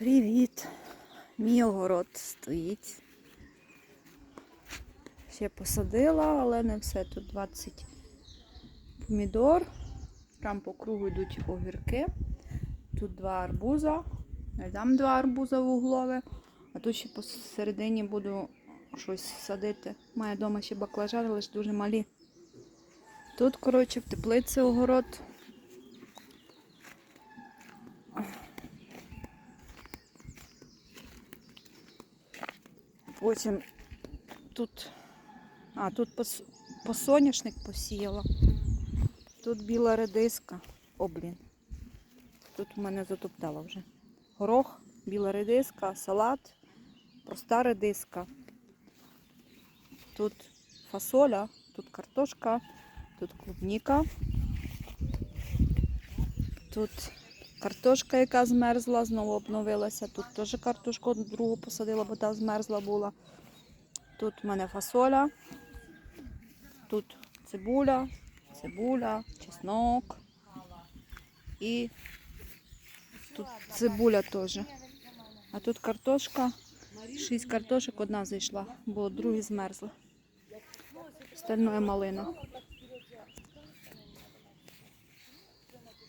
Привіт! Мій огород стоїть. Ще посадила, але не все. Тут 20 помідор. Там по кругу йдуть огірки. Тут два арбуза. Там два арбуза вуглове. А тут ще посередині буду щось садити. Маю вдома ще баклажани, лише дуже малі. Тут, коротше, в теплиці огород. Потім тут, а, тут пос, посоняшник посіяла. Тут біла редиска. О, блін. Тут у мене затоптала вже. Горох, біла редиска, салат, проста редиска. Тут фасоля, тут картошка, тут клубніка. Тут картошка, яка змерзла, знову обновилася. Тут теж картошку другу посадила, бо та змерзла була. Тут в мене фасоля, тут цибуля, цибуля, чеснок. І тут цибуля теж. А тут картошка. Шість картошок, одна зайшла, бо другі змерзли. Остальное малина.